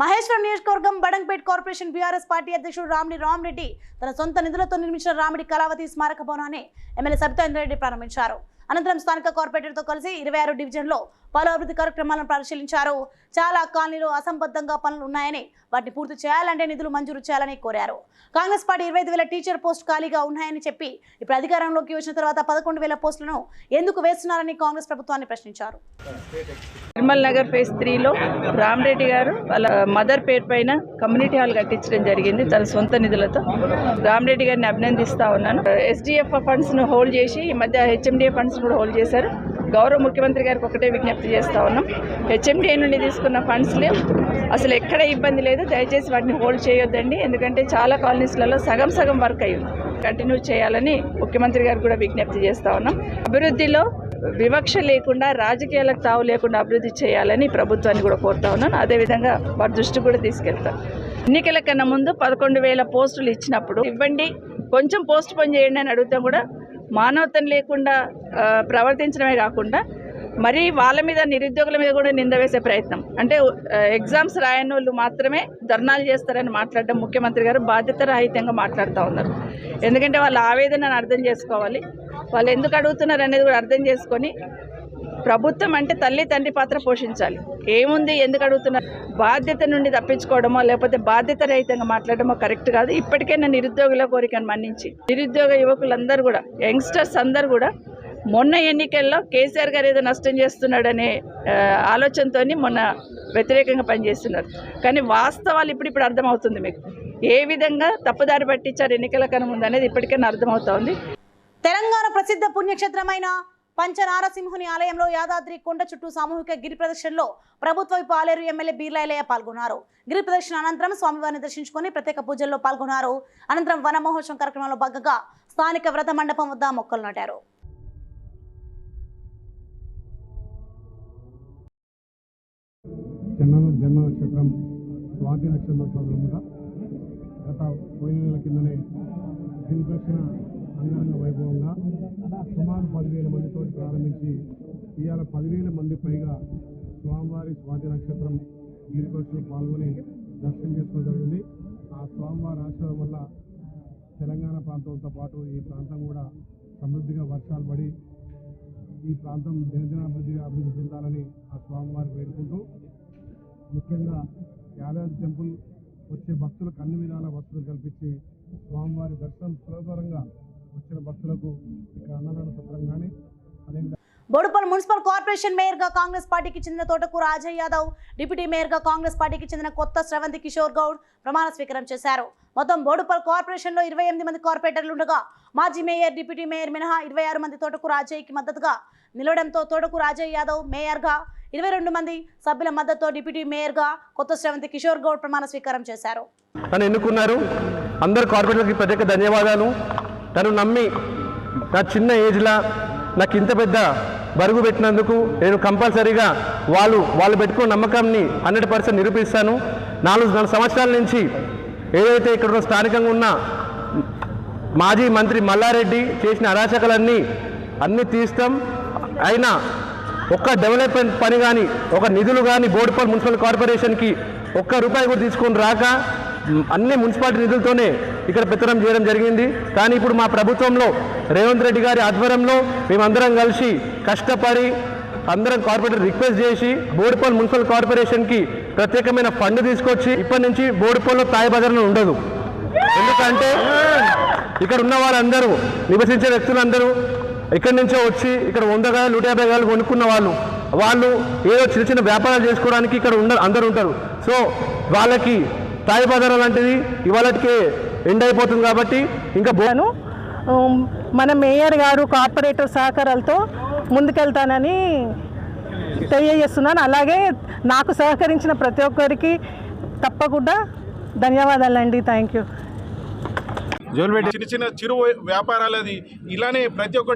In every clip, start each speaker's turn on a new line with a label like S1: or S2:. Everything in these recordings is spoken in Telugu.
S1: మహేశ్వరం నియోజకవర్గం బడంగ్పేట్ కార్పొరేషన్ బీఆర్ఎస్ పార్టీ అధ్యక్షుడు రామిడి రామ్రెడ్డి తన సొంత నిధులతో నిర్మించిన రామిడి కళావతి స్మారక భవనాన్ని ఎమ్మెల్యే సబితా రెడ్డి ప్రారంభించారు. అనంతరం స్థానిక కార్పొరేటర్తో కలిసి ఇరవై ఆరు డివిజన్లో పలు అభివృద్ధి కార్యక్రమాలను పరిశీలించారు. చాలా కాలనీలు అసంబద్ధంగా పనులు ఉన్నాయని వాటిని పూర్తి చేయాలంటే నిధులు మంజూరు చేయాలని కోరారు. కాంగ్రెస్ పార్టీ ఇరవై ఐదు వేల టీచర్ పోస్ట్ ఖాళీగా ఉన్నాయని చెప్పి ఇప్పుడు అధికారంలోకి వచ్చిన తర్వాత పదకొండు వేల పోస్టులను ఎందుకు వేస్తున్నారని కాంగ్రెస్ ప్రభుత్వాన్ని ప్రశ్నించారు.
S2: నిర్మల్ నగర్ ఫేజ్ త్రీలో రామరెడ్డి గారు వాళ్ళ మదర్ పేరు పైన కమ్యూనిటీ హాల్ కట్టించడం జరిగింది. తన సొంత నిధులతో రామరెడ్డి గారిని అభినందిస్తా ఉన్నాను. ఎస్డిఎఫ్ ఫండ్స్ను హోల్డ్ చేసి ఈ మధ్య హెచ్ఎండిఏ ఫండ్స్ కూడా హోల్డ్ చేశారు. గౌరవ ముఖ్యమంత్రి గారికి ఒకటే విజ్ఞప్తి చేస్తూ ఉన్నాం. హెచ్ఎండిఏ నుండి తీసుకున్న ఫండ్స్ అసలు ఎక్కడ ఇబ్బంది లేదు. దయచేసి వాటిని హోల్డ్ చేయొద్దండి. ఎందుకంటే చాలా కాలనీస్లలో సగం సగం వర్క్ అయ్యింది కంటిన్యూ చేయాలని ముఖ్యమంత్రి గారికి కూడా విజ్ఞప్తి చేస్తా ఉన్నాం. అభివృద్ధిలో వివక్ష లేకుండా రాజకీయాలకు తావు లేకుండా అభివృద్ధి చేయాలని ప్రభుత్వాన్ని కూడా కోరుతా ఉన్నాను అదేవిధంగా వారి దృష్టి కూడా తీసుకెళ్తాను ఎన్నికల కన్నా ముందు పదకొండు వేల పోస్టులు ఇచ్చినప్పుడు ఇవ్వండి. కొంచెం పోస్ట్ పోన్ చేయండి అని అడుగుతాం కూడా మానవతను లేకుండా ప్రవర్తించడమే కాకుండా మరి వాళ్ళ మీద నిరుద్యోగుల మీద కూడా నింద వేసే ప్రయత్నం. అంటే ఎగ్జామ్స్ రాయని వాళ్ళు మాత్రమే ధర్నాలు చేస్తారని మాట్లాడడం ముఖ్యమంత్రి గారు బాధ్యత రహితంగా మాట్లాడుతూ ఉన్నారు. ఎందుకంటే వాళ్ళ ఆవేదనను అర్థం చేసుకోవాలి. వాళ్ళు ఎందుకు అడుగుతున్నారు అనేది కూడా అర్థం చేసుకొని ప్రభుత్వం అంటే తల్లి తండ్రి పాత్ర పోషించాలి. ఏముంది? ఎందుకు అడుగుతున్నారు? బాధ్యత నుండి తప్పించుకోవడమో లేకపోతే బాధ్యత రహితంగా మాట్లాడడమో కరెక్ట్ కాదు. ఇప్పటికైనా నిరుద్యోగుల కోరికను మన్నించి నిరుద్యోగ యువకులందరూ కూడా యంగ్స్టర్స్ అందరూ కూడా మొన్న ఎన్నికల్లో కేసీఆర్ గారు ఏదో నష్టం చేస్తున్నాడనే ఆలోచనతో మొన్న వ్యతిరేకంగా పనిచేస్తున్నారు. కానీ వాస్తవాలు ఇప్పుడు ఇప్పుడు అర్థమవుతుంది మీకు. ఏ విధంగా తప్పుదారి పట్టించారు? ఎన్నికల కనుముందనేది ముందు అనేది ఇప్పటికైనా అర్థమవుతోంది
S1: తెలంగాణ ప్రసిద్ధ పుణ్యక్షేత్రమైన పంచనారసింహుని ఆలయంలో యాదాద్రి కొండ చుట్టూ సామూహిక గిరి ప్రదర్శనలో ప్రభుత్వ పాలేరు ఎమ్మెల్యే బీర్లాయలయ్య పాల్గొన్నారు. గిరి ప్రదర్శన అనంతరం స్వామివారిని దర్శించుకొని ప్రత్యేక పూజల్లో పాల్గొన్నారు. అనంతరం వనమహోత్సవం కార్యక్రమంలో భాగంగా స్థానిక వ్రత మండపం వద్ద మొక్కలు నాటారు.
S3: జన్మ నక్షత్రం స్వాతి నక్షత్రం సందర్భంగా గత పోయిన నెల కిందనే అంగరంగ వైభవంగా సుమారు పదివేల మందితో ప్రారంభించి ఇవాళ పదివేల మంది పైగా స్వామివారి స్వాతి నక్షత్రం గిరికొచ్చి పాల్గొని దర్శనం చేసుకోవడం జరిగింది. ఆ స్వామివారి ఆశ్రమం వల్ల తెలంగాణ ప్రాంతంతో పాటు ఈ ప్రాంతం కూడా సమృద్ధిగా వర్షాలు పడి ఈ ప్రాంతం దినదినాభివృద్ధిగా అభివృద్ధి చెందాలని ఆ స్వామివారికి వేడుకుంటూ ముఖ్యంగా యాదాద్రి టెంపుల్ వచ్చే భక్తులకు అన్ని విధాల వసతులు కల్పించి స్వామివారి దర్శనం సులభతరంగా వచ్చిన భక్తులకు ఇక్కడ అన్నదాన సత్రం కానీ అదేవిధంగా
S1: బోడుపల్ మున్సిపల్ కార్పొరేషన్ మేయర్గా కాంగ్రెస్ పార్టీకి చెందిన తోటకూర అజయ్ యాదవ్ డిప్యూటీ మేయర్గా కాంగ్రెస్ పార్టీకి చెందిన కొత్త స్రవంతి కిషోర్ గౌడ్ ప్రమాణ స్వీకారం చేశారు. మొత్తం బోడుపల్ కార్పొరేషన్లో ఇరవై ఎనిమిది మంది కార్పొరేటర్లు ఉండగా మాజీ మేయర్ డిప్యూటీ మేయర్ మినహా ఇరవై ఆరు మంది తోటకూర అజయ్కి మద్దతుగా నిలవడంతో తోటకూర అజయ్ యాదవ్ మేయర్గా ఇరవై రెండు మంది సభ్యుల మద్దతుతో డిప్యూటీ మేయర్గా కొత్త స్రవంతి కిషోర్ గౌడ్ ప్రమాణ స్వీకారం చేశారు.
S4: ఎన్నుకున్నారు. అందరు కార్పొరేటర్కి ప్రత్యేక ధన్యవాదాలు. తను నమ్మి నా చిన్న ఏజ్లా నాకు ఇంత పెద్ద బరుగు పెట్టినందుకు నేను కంపల్సరీగా వాళ్ళు వాళ్ళు పెట్టుకున్న నమ్మకాన్ని హండ్రెడ్ పర్సెంట్ నిరూపిస్తాను. నాలుగు నాలుగు సంవత్సరాల నుంచి ఏదైతే ఇక్కడ స్థానికంగా ఉన్న మాజీ మంత్రి మల్లారెడ్డి చేసిన అరాచకలన్నీ అన్నీ తీస్తాం. అయినా ఒక్క డెవలప్మెంట్ పని కానీ ఒక నిధులు కానీ బోర్డుపల్లి మున్సిపల్ కార్పొరేషన్కి ఒక్క రూపాయి కూడా తీసుకొని రాక అన్ని మున్సిపాలిటీ నిధులతోనే ఇక్కడ పెత్తనం చేయడం జరిగింది. కానీ ఇప్పుడు మా ప్రభుత్వంలో రేవంత్ రెడ్డి గారి ఆధ్వర్యంలో మేమందరం కలిసి కష్టపడి అందరం కార్పొరేటర్ రిక్వెస్ట్ చేసి బోర్డుపల్ మున్సిపల్ కార్పొరేషన్కి ప్రత్యేకమైన ఫండ్ తీసుకొచ్చి ఇప్పటి నుంచి బోర్డుపల్లో తాయి ఉండదు. ఎందుకంటే ఇక్కడ ఉన్న వాళ్ళందరూ నివసించే వ్యక్తులందరూ ఇక్కడి నుంచో వచ్చి ఇక్కడ వంద గాయాలు నూట యాభై గాయాలు కొనుక్కున్న వాళ్ళు వాళ్ళు ఏదో చిన్న చిన్న వ్యాపారాలు చేసుకోవడానికి ఇక్కడ ఉండ అందరూ ఉంటారు. సో వాళ్ళకి తాయి బజార్ లాంటిది ఇవాళకి ఎండ్ అయిపోతుంది కాబట్టి ఇంకా బో
S5: నేను ఉమ్, మన మేయర్ గారు కార్పొరేటర్ సహకారాలతో ముందుకెళ్తానని తెలియజేస్తున్నాను. అలాగే నాకు సహకరించిన ప్రతి ఒక్కరికి తప్పకుండా ధన్యవాదాలండి. థ్యాంక్ యూ
S6: చిన్న చిన్న చిరు వ్యాపారాలది ఇలానే ప్రతి ఒక్క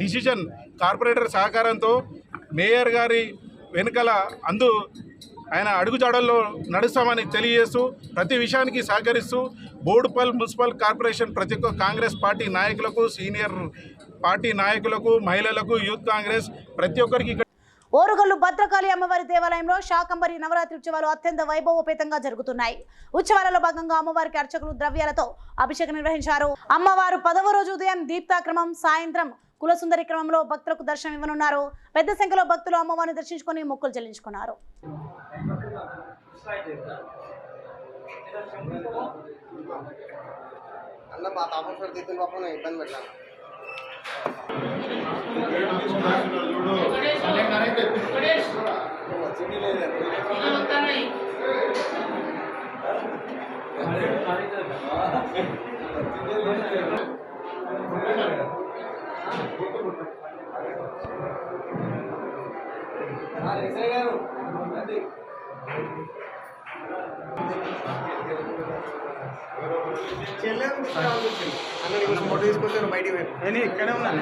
S6: డిసిజన్ కార్పొరేటర్ సహకారంతో మేయర్ గారి వెనుకల అందు ఆయన అడుగుజాడల్లో నడుస్తామని తెలియజేస్తూ ప్రతి విషయానికి సహకరిస్తూ బోడుపల్ మున్సిపల్ కార్పొరేషన్ ప్రతి ఒక్క కాంగ్రెస్ పార్టీ నాయకులకు సీనియర్ పార్టీ నాయకులకు మహిళలకు యూత్ కాంగ్రెస్ ప్రతి ఒక్కరికి
S1: ఓరుగల్లు భద్రకాళి అమ్మవారి దేవాలయంలో శాకంబరి నవరాత్రి ఉత్సవాలు అత్యంత వైభవోపేతంగా జరుగుతున్నాయి. ఉత్సవాలలో భాగంగా అమ్మవారికి అర్చకులు ద్రవ్యాలతో అభిషేకం నిర్వహించారు. అమ్మవారు పదవ రోజు ఉదయం దీప్తాక్రమం సాయంత్రం కులసుందరి క్రమంలో భక్తులకు దర్శనం ఇవ్వనున్నారు. పెద్ద సంఖ్యలో భక్తులు అమ్మవారిని దర్శించుకొని మొక్కులు చెల్లించుకున్నారు.
S7: అన్న మా తాపం సార్ తీసిన పాపం ఇబ్బంది పెట్టాను అన్న నీకు బయటికి నేను ఇక్కడే ఉన్నాను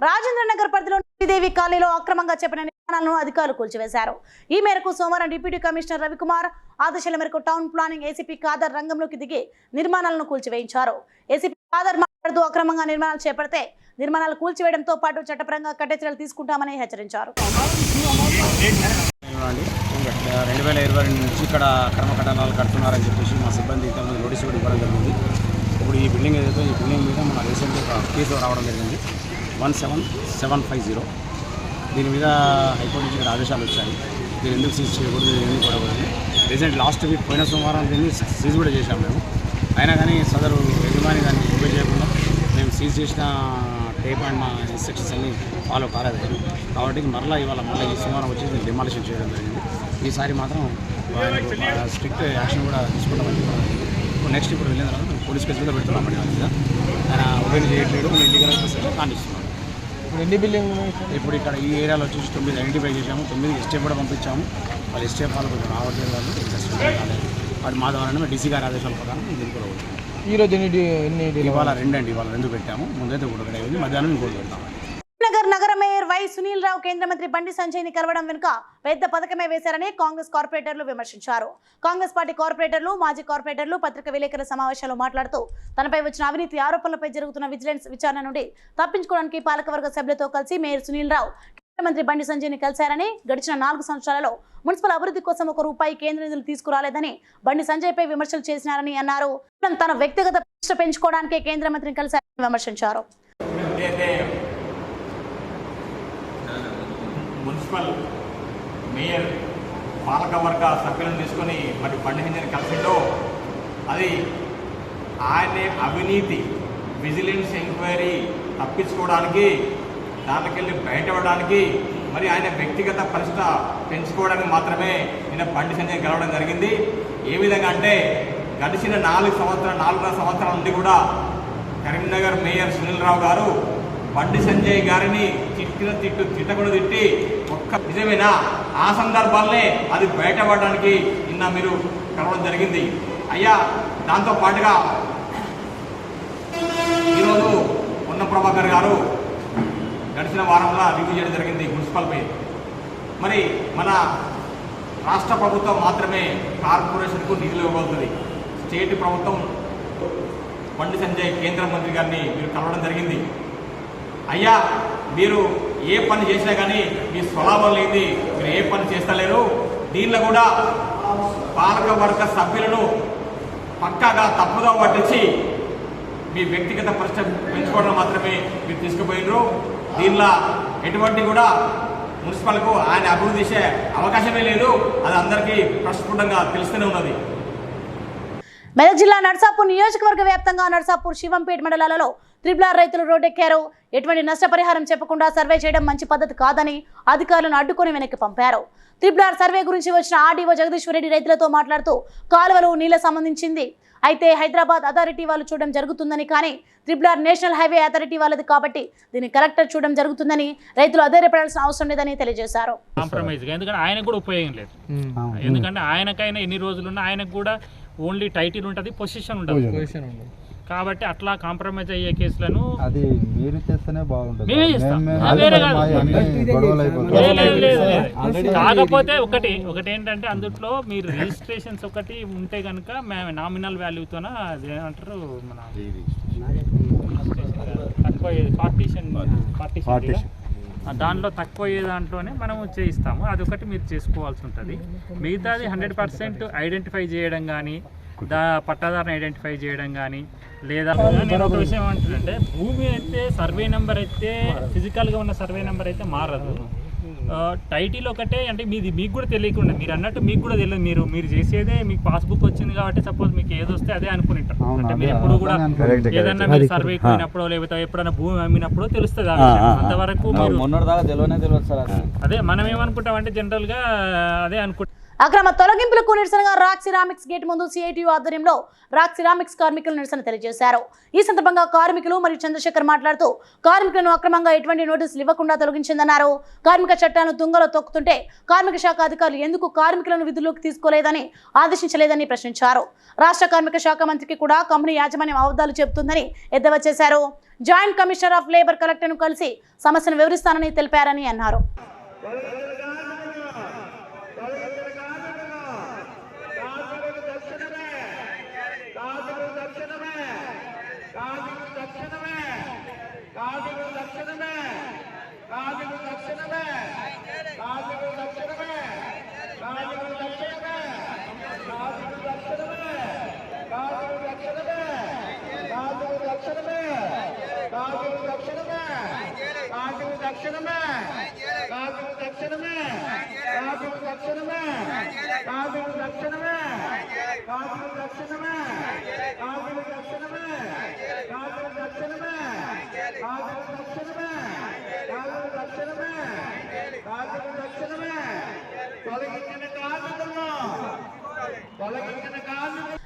S1: రాజేంద్ర నగర్ పరిధిలో శ్రీదేవి కాలనీలో అక్రమంగా చెప్పిన నిర్మాణాలను అధికారులు కూల్చివేశారు. ఈ మేరకు సోమవారం డిప్యూటీ కమిషనర్ రవికుమార్ ఆదేశాల మేరకు టౌన్ ప్లానింగ్ ఏసీపీ ఖాదర్ రంగంలోకి దిగి నిర్మాణాలను కూల్చివేయించారు. ఏసీపీ ఖాదర్ అక్రమంగా నిర్మాణాలు చేపడితే నిర్మాణాలు కూల్చివేయడంతో పాటు చట్టపరంగా కట్టెచర్యలు తీసుకుంటామని హెచ్చరించారు.
S8: రెండు వేల ఇరవై రెండు నుంచి ఇక్కడ అక్రమ కట్టడాలు కడుతున్నారని చెప్పేసి మా సిబ్బంది ఇంతకుముందు నోటీస్ కూడా ఇవ్వడం జరిగింది. ఇప్పుడు ఈ బిల్డింగ్ ఏదైతే ఈ బిల్డింగ్ మీద మన రీసెంట్గా కేసు రావడం జరిగింది. One seven seven five zero. దీని మీద హైకోర్టు నుంచి ఇక్కడ ఆదేశాలు వచ్చాయి. దీన్ని ఎందుకు సీజ్ చేయకూడదు ఎందుకు కొడకూడదు రీసెంట్ లాస్ట్ వీక్ పోయిన సోమవారం దీన్ని సీజ్ కూడా చేశాం మేము. అయినా కానీ సదరు యజమాని దాన్ని ఓపెన్ చేయకుండా సీజ్ చేసిన టేప్ అండ్ మా ఇన్స్ట్రక్షన్స్ అన్ని ఫాలో కాలేదు. కాబట్టి మరలా ఇవాళ మళ్ళీ ఈ సోమవారం వచ్చి డిమాలిషన్ చేయడం జరిగింది. ఈసారి మాత్రం స్ట్రిక్ట్ యాక్షన్ కూడా తీసుకుంటామని నెక్స్ట్ ఇప్పుడు వెళ్ళిన తర్వాత పోలీస్ కేసు కూడా పెడుతున్నామండి దాని మీద ఆయన ఓపెన్ చేయట్లేదు ఇల్లీగల్ కానిస్తున్నాం
S9: ఇప్పుడు ఎన్ని బిల్డింగ్
S8: ఇప్పుడు ఇక్కడ ఈ ఏరియాలో వచ్చేసి తొమ్మిది ఐడెంటిఫై చేశాము తొమ్మిది ఎస్టేప్ కూడా పంపించాము. వాళ్ళు ఎస్టేప్ వాళ్ళు కొంచెం రావట్లేదు వాళ్ళు వాటి మా ద్వారా డీసీ గారి ఆదేశాల ప్రకారం దీనికి కూడా
S9: ఈరోజు ఎన్ని డి- ఎన్ని డీల్
S8: ఇవాళ రెండండి ఇవాళ రెండు పెట్టాము. ముందైతే ఒకటి అయింది మధ్యాహ్నం ఇంకోటి పెడతాం.
S1: నగర్ నగర మేయర్ వై సునీల్ రావు కేంద్ర మంత్రి బండి సంజయ్ని కలవడం వెనుక పెద్ద పథకమే వేశారని కాంగ్రెస్ కార్పొరేటర్లు విమర్శించారు. కాంగ్రెస్ పార్టీ కార్పొరేటర్లు మాజీ కార్పొరేటర్లు పత్రిక విలేకరుల సమావేశంలో మాట్లాడుతూ తనపై వచ్చిన అవినీతి ఆరోపణలపై జరుగుతున్న విజిలెన్స్ విచారణ నుండి తప్పించుకోవడానికి పాలకవర్గ సభ్యులతో కలిసి మేయర్ సునీల్ రావు ముఖ్యమంత్రి బండి సంజయ్ని కలిశారని గడిచిన నాలుగు సంవత్సరాలలో మున్సిపల్ అభివృద్ధి కోసం ఒక రూపాయి కేంద్ర నిధులు తీసుకురాలేదని బండి సంజయ్పై విమర్శలు చేసినారని అన్నారు. తన వ్యక్తిగత ప్రతిష్ట పెంచుకోవడానికే కేంద్ర మంత్రిని కలిశారని విమర్శించారు.
S10: మున్సిపల్ మేయర్ పాలకవర్గ సభ్యులను తీసుకొని మరి బండి సంజయ్ని కలిసిండో అది ఆయనే అవినీతి విజిలెన్స్ ఎంక్వైరీ తప్పించుకోవడానికి దాంట్లోకెళ్ళి బయటపడడానికి మరి ఆయన వ్యక్తిగత పరిస్థితి పెంచుకోవడానికి మాత్రమే నిన్న బండి సంజయ్ గెలవడం జరిగింది. ఏ విధంగా అంటే గడిచిన నాలుగు సంవత్సరాలు నాలుగున్నర సంవత్సరాల నుండి కూడా కరీంనగర్ మేయర్ సునీల్ రావు గారు బండి సంజయ్ గారిని తిట్టిన తిట్టు తిట్టకుండా తిట్టి ఒక్క నిజమేనా? ఆ సందర్భాలనే అది బయటపడడానికి నిన్న మీరు కలవడం జరిగింది. అయ్యా దాంతో పాటుగా ఈరోజు ఉన్న ప్రభాకర్ గారు గడిచిన వారంలో రివ్యూ చేయడం జరిగింది మున్సిపల్పై మరి మన రాష్ట్ర ప్రభుత్వం మాత్రమే కార్పొరేషన్కు నిధులు ఇవ్వగలుగుతుంది స్టేట్ ప్రభుత్వం బండి సంజయ్ కేంద్ర మంత్రి గారిని మీరు కలవడం జరిగింది. అయ్యా మీరు ఏ పని చేసినా కానీ మీ స్వలాభం లేని మీరు ఏ పని చేస్తలేరు. దీనిలో కూడా పాలక వర్గ సభ్యులను పక్కాగా తప్పుగా పట్టించి మీ వ్యక్తిగత పరిస్థితి పెంచుకోవడం మాత్రమే మీరు తీసుకుపోయినరు. దీనిలో ఎటువంటి కూడా మున్సిపల్కు ఆయన అభివృద్ధి చేసే అవకాశమే లేదు. అది అందరికీ ప్రస్ఫుటంగా తెలుస్తూనే ఉన్నది.
S1: మెదక్ జిల్లా నర్సాపూర్ నియోజకవర్గ వ్యాప్తంగా నర్సాపూర్ శివంపేట మండలాలలో త్రిపులార్ రైతులు రోడ్డెక్కారు. ఎటువంటి నష్టపరిహారం చెప్పకుండా సర్వే చేయడం మంచి పద్ధతి కాదని అధికారులను అడ్డుకొని వెనక్కి పంపారు. త్రిపులార్ సర్వే గురించి వచ్చిన ఆర్డీఓ జగదీశ్వర్ రెడ్డి రైతులతో మాట్లాడుతూ కాలువలు నీళ్ళ సంబంధించింది. అయితే హైదరాబాద్ అథారిటీ వాళ్ళు చూడడం జరుగుతుందని కానీ త్రిపులార్ నేషనల్ హైవే అథారిటీ వాళ్ళది కాబట్టి దీన్ని కలెక్టర్ చూడడం జరుగుతుందని రైతులు అధైర్యపడాల్సిన అవసరం లేదని తెలియజేశారు.
S11: ఎందుకంటే ఆయనకు కూడా ఉపయోగం లేదు. ఎందుకంటే ఆయనకైనా ఎన్ని రోజులున్నా ఆయనకు కూడా ఓన్లీ టైటిల్ ఉంటుంది పొజిషన్ ఉంటుంది. కాబట్టి అట్లా కాంప్రమైజ్ అయ్యే కేసులను
S9: అది మీరు చేస్తేనే బాగుంటుంది.
S11: కాకపోతే ఒకటి ఒకటి ఏంటంటే అందుట్లో మీరు రిజిస్ట్రేషన్స్ ఒకటి ఉంటే కనుక మేము నామినల్ వాల్యూతోన అది ఏమంటారు మన తక్కువ పార్టీషన్ పార్టీషన్ దాంట్లో తక్కువ అయ్యే దాంట్లోనే మనం చేయిస్తాము. అదొకటి మీరు చేసుకోవాల్సి ఉంటుంది. మిగతాది హండ్రెడ్ పర్సెంట్ ఐడెంటిఫై చేయడం కానీ దా పట్టాదారుని ఐడెంటిఫై చేయడం కానీ లేదా నేను ఒక విషయం ఏమంటానంటే భూమి అయితే సర్వే నెంబర్ అయితే ఫిజికల్గా ఉన్న సర్వే నెంబర్ అయితే మారదు. టైటిల్ ఒకటే అంటే మీది మీకు కూడా తెలియకుండా మీరు అన్నట్టు మీకు కూడా తెలియదు మీరు మీరు చేసేదే మీకు పాస్బుక్ వచ్చింది కాబట్టి సపోజ్ మీకు ఏది వస్తే అదే అనుకుంటారు
S9: అవును,
S11: అంటే మీరు ఎప్పుడు కూడా. ఏదన్నా మీరు సర్వే పోయినప్పుడు లేకపోతే ఎప్పుడైనా భూమి అమ్మినప్పుడు తెలుస్తుంది. అంతవరకు మీరు
S9: అదే.
S11: మనం ఏమనుకుంటాం అంటే జనరల్గా అదే అనుకుంటాం.
S1: అక్రమ తొలగింపులకు నిరసనగా రాక్ సిరామిక్స్ గేట్ ముందు సిఐటియు ఆధ్వర్యంలో రాక్ సిరామిక్స్ కార్మికులు నిరసన తెలియజేశారు. ఈ సందర్భంగా కార్మికులు మరియు చంద్రశేఖర్ మాట్లాడుతూ కార్మికులను అక్రమంగా ఎటువంటి నోటీసులు ఇవ్వకుండా తొలగించిందన్నారు. కార్మిక చట్టాలను తుంగలో తొక్కుతుంటే కార్మిక శాఖ అధికారులు ఎందుకు కార్మికులను విధుల్లోకి తీసుకోలేదని ఆదేశించలేదని ప్రశ్నించారు. రాష్ట్ర కార్మిక శాఖ మంత్రికి కూడా కంపెనీ యాజమాన్యం అబద్ధాలు చెబుతుందని ఎద్దవా చేశారు. జాయింట్ కమిషనర్ ఆఫ్ లేబర్ కలెక్టర్ను కలిసి సమస్యను వివరిస్తానని తెలిపారని అన్నారు.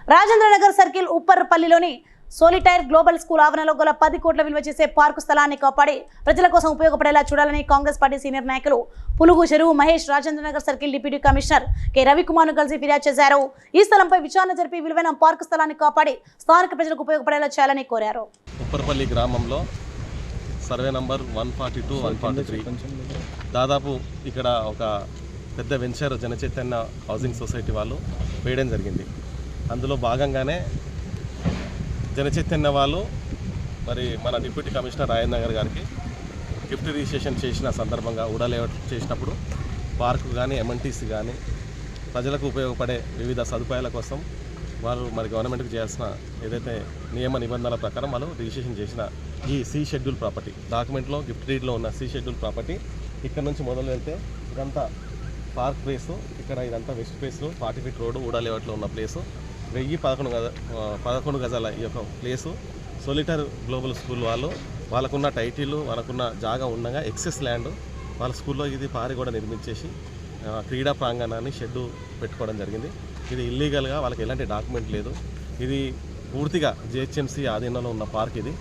S1: రాజేంద్ర నగర్ సర్కిల్ ఉప్పర్పల్లిలోని సోలిటైర్ గ్లోబల్ స్కూల్ ఆవరణలో గల పది కోట్ల విలువ చేసే పార్కు స్థలాన్ని కాపాడి ప్రజల కోసం ఉపయోగపడేలా చూడాలని కాంగ్రెస్ పార్టీ సీనియర్ నాయకులు Pulugu Cheruvu Mahesh Rajendra Nagar circle deputy commissioner K రవికుమార్ను కలిసి ఫిర్యాదు చేశారు. ఈ స్థలంపై విచారణ జరిపి విలువైన పార్కు స్థలాన్ని కాపాడి స్థానిక ప్రజలకు ఉపయోగపడేలా చేయాలని కోరారు.
S12: ఉప్పర్పల్లి గ్రామంలో survey number one forty two one forty three. దాదాపు ఇక్కడ ఒక పెద్ద వెంచర్ జనచైతన్య హౌసింగ్ సొసైటీ వాళ్ళు వేయడం జరిగింది. అందులో భాగంగానే జనచైతన్య వాళ్ళు మరి మన డిప్యూటీ కమిషనర్ రాజేంద్ర నగర్ గారికి గిఫ్ట్ రిజిస్ట్రేషన్ చేసిన సందర్భంగా ఉడాలేఅవుట్ చేసినప్పుడు పార్కు కానీ ఎంఎన్టీసీ కానీ ప్రజలకు ఉపయోగపడే వివిధ సదుపాయాల కోసం వారు మరి గవర్నమెంట్కి చేయాల్సిన ఏదైతే నియమ నిబంధనల ప్రకారం వాళ్ళు రిజిస్ట్రేషన్ చేసిన ఈ సి షెడ్యూల్ ప్రాపర్టీ డాక్యుమెంట్లో గిఫ్ట్ డీడ్లో ఉన్న సి షెడ్యూల్ ప్రాపర్టీ ఇక్కడ నుంచి మొదలు వెళ్తే ఇదంతా పార్క్ ప్లేసు ఇక్కడ ఇదంతా west place forty feet road ఊడా ఉన్న ప్లేసు వెయ్యి పదకొండు గజ పదకొండు గజాల ఈ యొక్క ప్లేసు. సొలిటర్ గ్లోబల్ స్కూల్ వాళ్ళు వాళ్ళకున్న టైటిల్ వాళ్ళకున్న జాగా ఉండగా ఎక్సెస్ ల్యాండ్ వాళ్ళ స్కూల్లో ఇది పారి కూడా నిర్మించేసి క్రీడా ప్రాంగణాన్ని షెడ్డు పెట్టుకోవడం జరిగింది. ఇది ఇల్లీగల్గా వాళ్ళకి ఎలాంటి డాక్యుమెంట్ లేదు. ఇది పూర్తిగా జిహెచ్ఎంసీ ఆధీనంలో ఉన్న పార్క్ ఇది.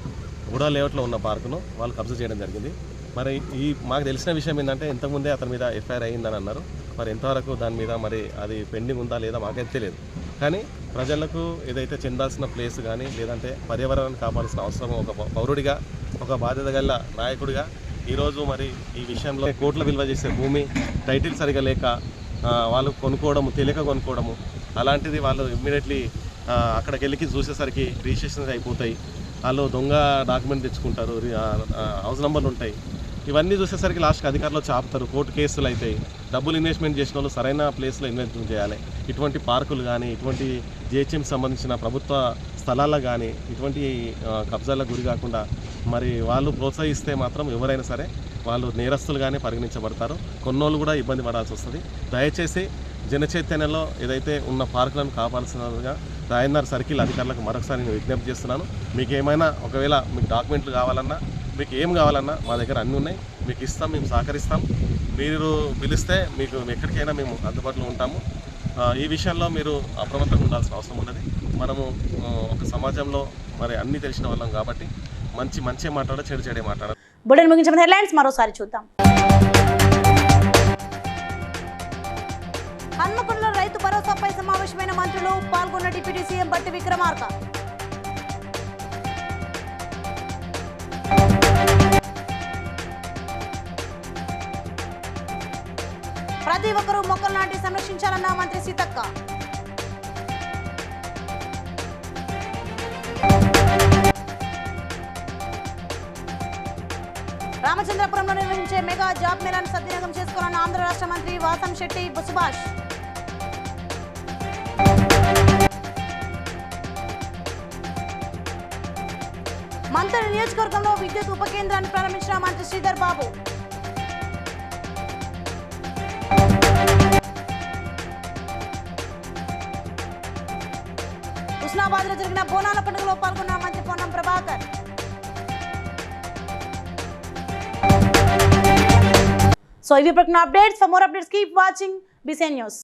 S12: ఉడా లేఅవుట్లో ఉన్న పార్కును వాళ్ళు కబ్జా చేయడం జరిగింది. మరి ఈ మాకు తెలిసిన విషయం ఏంటంటే ఇంతకుముందే అతని మీద ఎఫ్ఐఆర్ అయ్యిందని అన్నారు. మరి ఎంతవరకు దాని మీద మరి అది పెండింగ్ ఉందా లేదా మాకైతే తెలియదు. కానీ ప్రజలకు ఏదైతే చెందాల్సిన ప్లేస్ కానీ లేదంటే పర్యావరణాన్ని కాపాడాల్సిన అవసరం ఒక పౌరుడిగా ఒక బాధ్యత గల నాయకుడిగా ఈరోజు మరి ఈ విషయంలో కోట్ల విలువ చేసే భూమి టైటిల్ సరిగా లేక వాళ్ళు కొనుక్కోవడము తెలియక కొనుక్కోవడము అలాంటిది వాళ్ళు ఇమ్మీడియట్లీ అక్కడికి వెళ్ళి చూసేసరికి రిజిస్ట్రేషన్స్ అయిపోతాయి. వాళ్ళు దొంగ డాక్యుమెంట్ తెచ్చుకుంటారు హౌస్ నెంబర్లు ఉంటాయి. ఇవన్నీ చూసేసరికి లాస్ట్కి అధికారులు చాపుతారు. కోర్టు కేసులు అవుతాయి డబ్బులు ఇన్వెస్ట్మెంట్ చేసిన వాళ్ళు సరైన ప్లేస్లో ఇన్వెస్ట్మెంట్ చేయాలి. ఇటువంటి పార్కులు కానీ ఇటువంటి జిహెచ్ఎం సంబంధించిన ప్రభుత్వ స్థలాల్లో కానీ ఇటువంటి కబ్జాలకు గురి కాకుండా మరి వాళ్ళు ప్రోత్సహిస్తే మాత్రం ఎవరైనా సరే వాళ్ళు నేరస్తులుగానే పరిగణించబడతారు. కొన్నోళ్ళు కూడా ఇబ్బంది పడాల్సి వస్తుంది. దయచేసి జనచైతన్యంలో ఏదైతే ఉన్న పార్కులను కాపాడుతున్నదిగా రాయన్నర్ సర్కిల్ అధికారులకు మరొకసారి నేను విజ్ఞప్తి చేస్తున్నాను. మీకు ఏమైనా ఒకవేళ మీకు డాక్యుమెంట్లు కావాలన్నా మీకు ఏం కావాలన్నా మా దగ్గర అన్నీ ఉన్నాయి. మీకు ఇస్తాం మేము సహకరిస్తాం. మీరు పిలిస్తే మీకు ఎక్కడికైనా మేము అందుబాటులో ఉంటాము. ఈ విషయంలో మీరు అప్రమత్తంగా ఉండాల్సిన అవసరం ఉన్నది. మనము ఒక సమాజంలో మరి అన్నీ తెలిసిన వాళ్ళం కాబట్టి మంచి మంచి మాట్లాడ చెడు చెడే మాట్లాడాలి
S1: బులెటిన్ ముగించిన హెడ్లైన్స్ మరోసారి చూద్దాం. హన్మకొండలో రైతు భరోసాపై సమావేశమైన మంత్రులు పాల్గొన్న డిప్యూటీ సీఎం బట్టి విక్రమార్క. ప్రతి ఒక్కరూ మొక్కలు నాటి సంరక్షించాలన్న మంత్రి సీతక్క. రామచంద్రపురంలో నిర్వహించే మెగా జాబ్ మేళాను సద్వినియోగం చేసుకోవాలన్న ఆంధ్ర రాష్ట్ర మంత్రి వాసం శెట్టి సుభాష్ మంత్రి నియోజకవర్గంలో విద్యుత్ ఉప కేంద్రాన్ని ప్రారంభించిన మంత్రి శ్రీధర్ బాబు. హుస్నాబాద్లో జరిగిన బోనాల పండుగలో పాల్గొన్న మంత్రి పొన్నం ప్రభాకర్. సో ఇవి ప్రకటన updates. For more updates keep watching బిసెన్ news